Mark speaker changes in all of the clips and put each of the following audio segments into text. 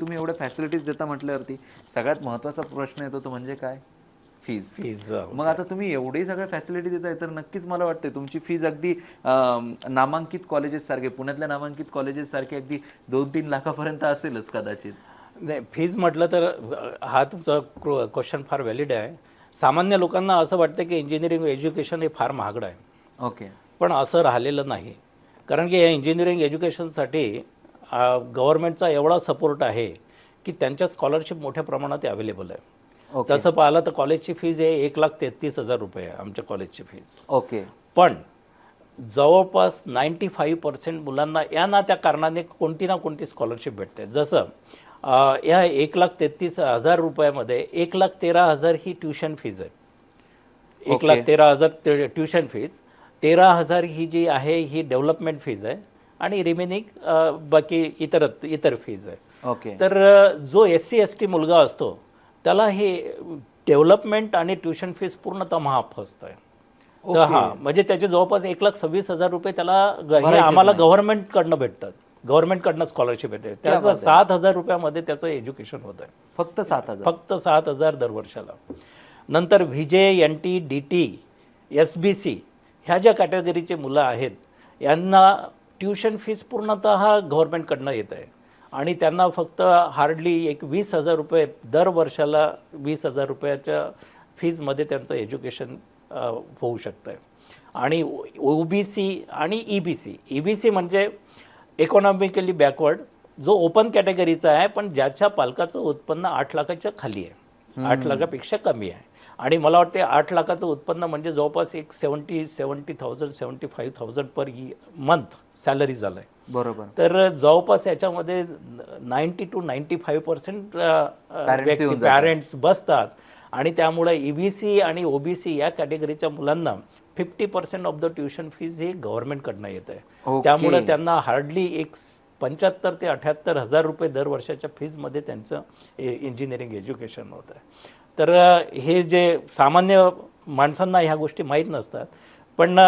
Speaker 1: तुम्ही एवढ्या फॅसिलिटीज देता म्हटल्यावरती सगळ्यात महत्त्वाचा प्रश्न येतो तो म्हणजे काय? फीज
Speaker 2: फीज
Speaker 1: मग आता तुम्ही एवढी सगळ्या फॅसिलिटी देताय तर नक्कीच मला वाटते तुमची फीज अगदी नामांकित कॉलेजेस सारखे पुण्यातल्या नामांकित कॉलेजेस सारखे अगदी दोन तीन लाखापर्यंत असेलच कदाचित.
Speaker 2: नाही फीज म्हटलं तर हा तुमचा क्वेश्चन फार व्हॅलिड आहे. सामान्य लोकांना असं वाटतं की इंजिनिअरिंग एज्युकेशन हे फार महागडं आहे.
Speaker 1: ओके
Speaker 2: पण असं राहिलेलं नाही. कारण की या इंजिनिअरिंग एज्युकेशनसाठी गव्हर्नमेंटचा एवढा सपोर्ट आहे की त्यांच्या स्कॉलरशिप मोठ्या प्रमाणात अवेलेबल आहे.
Speaker 1: ओके
Speaker 2: तसं पाहिलं तर कॉलेजची फीज आहे एक लाख तेहतीस हजार रुपये आहे आमच्या कॉलेजची फीज
Speaker 1: ओके
Speaker 2: पण जवळपास नाईंटी फाईव्ह पर्सेंट मुलांना या ना त्या कारणाने कोणती ना कोणती स्कॉलरशिप भेटते. जसं या एक लाख तेहतीस हजार रुपयामध्ये एक लाख तेरा हजार ही ट्युशन फीज आहे एक लाख तेरा हजार ते- ट्युशन फीज तेरा हजार ही जी आहे ही डेव्हलपमेंट फीज आहे. आणि रिमेनिंग बाकी इतर इतर फीज आहे.
Speaker 1: ओके
Speaker 2: तर जो एस सी एस टी मुलगा असतो त्याला हे डेव्हलपमेंट आणि ट्युशन फीस पूर्णतः माफ असतं तर हा म्हणजे त्याचे जवळपास एक लाख सव्वीस हजार रुपये त्याला ग- हे आम्हाला गव्हर्नमेंटकडनं भेटतात. गव्हर्नमेंटकडनं स्कॉलरशिप येते. त्याचं सात हजार रुपयामध्ये त्याचं एज्युकेशन होतं आहे
Speaker 1: फक्त सात हजार.
Speaker 2: फक्त सात हजार दर वर्षाला नंतर V J N T D T S B C ह्या ज्या कॅटेगरीचे मुलं आहेत यांना ट्युशन फीस पूर्णतः गव्हर्नमेंटकडनं येत आहे. आणि त्यांना फक्त हार्डली एक वीस हजार रुपये दर वर्षाला वीस हजार रुपयाच्या फीजमध्ये त्यांचं एज्युकेशन होऊ शकतं आहे आणि ओ बी सी आणि E B C E B C म्हणजे इकॉनॉमिकली बॅकवर्ड जो ओपन कॅटेगरीचा आहे पण ज्याच्या पालकाचं उत्पन्न आठ लाखाच्या खाली आहे. आठ लाखापेक्षा कमी आहे. आणि मला वाटते आठ लाखाचं उत्पन्न म्हणजे जवळपास एक seventy seventy thousand seventy five thousand per month salary झालं आहे
Speaker 1: बरोबर.
Speaker 2: तर जवळपास याच्यामध्ये ninety two ninety five percent व्यक्ती. पॅरेंट्स बसतात. आणि त्यामुळे ई बी सी आणि ओ बी सी या कॅटेगरीच्या मुलांना fifty percent of the tuition fees हे गव्हर्नमेंटकडनं येत आहे. त्यामुळे त्यांना हार्डली एक पंच्याहत्तर ते अठ्याहत्तर हजार रुपये दर वर्षाच्या फीजमध्ये त्यांचं इंजिनिअरिंग एज्युकेशन होतं आहे तर हे जे सामान्य माणसांना ह्या गोष्टी माहीत नसतात. पण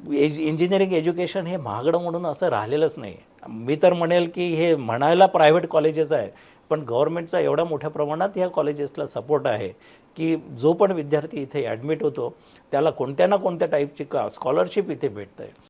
Speaker 2: एज इंजिनिअरिंग एज्युकेशन हे महागडं म्हणून असं राहिलेलंच नाही. मी तर म्हणेल की हे म्हणायला प्रायव्हेट कॉलेजेस आहे पण गव्हर्मेंटचा एवढा मोठ्या प्रमाणात ह्या कॉलेजेसला सपोर्ट आहे की जो पण विद्यार्थी इथे ॲडमिट होतो त्याला कोणत्या ना कोणत्या टाईपची का स्कॉलरशिप इथे भेटतं आहे